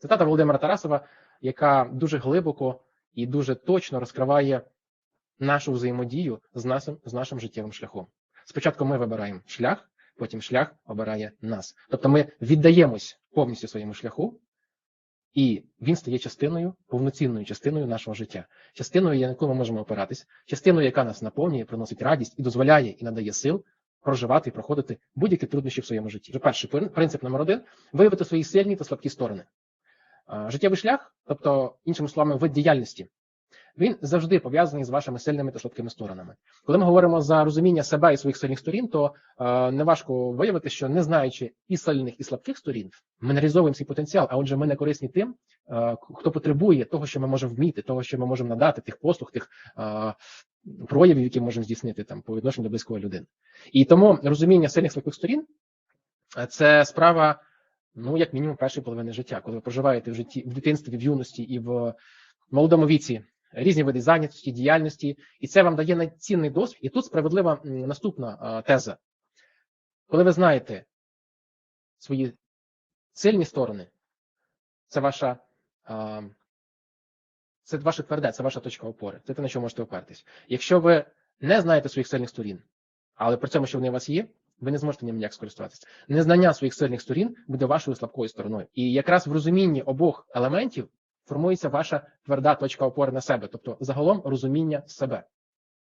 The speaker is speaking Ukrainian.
Цитата Володимира Тарасова, яка дуже глибоко і дуже точно розкриває нашу взаємодію з нашим, з нашим життєвим шляхом. Спочатку ми вибираємо шлях, потім шлях обирає нас. Тобто ми віддаємось повністю своєму шляху, і він стає частиною, повноцінною частиною нашого життя, частиною, на яку ми можемо опиратись, частиною, яка нас наповнює, приносить радість і дозволяє і надає сил проживати і проходити будь-які труднощі в своєму житті. Перший принцип номер один виявити свої сильні та слабкі сторони. А, Життєвий шлях, тобто, іншими словами, вид діяльності, він завжди пов'язаний з вашими сильними та слабкими сторонами. Коли ми говоримо за розуміння себе і своїх сильних сторін, то е, неважко виявити, що не знаючи і сильних, і слабких сторін, ми не реалізовуємо свій потенціал, а отже, ми не корисні тим, е, хто потребує того, що ми можемо вміти, того, що ми можемо надати, тих послуг, тих е, проявів, які можемо здійснити там по відношенню до близької людини. І тому розуміння сильних слабких сторін е, це справа, ну як мінімум, першої половини життя, коли ви проживаєте в житті в дитинстві, в юності і в молодому віці різні види зайнятості, діяльності, і це вам дає найцінний досвід. І тут справедлива наступна теза. Коли ви знаєте свої сильні сторони, це ваша. Це ваше тверде, це ваша точка опори. Це те, на що можете опертись. Якщо ви не знаєте своїх сильних сторін, але при цьому, що вони у вас є, ви не зможете ним ніяк скористуватися. Незнання своїх сильних сторін буде вашою слабкою стороною. І якраз в розумінні обох елементів формується ваша тверда точка опори на себе, тобто загалом розуміння себе.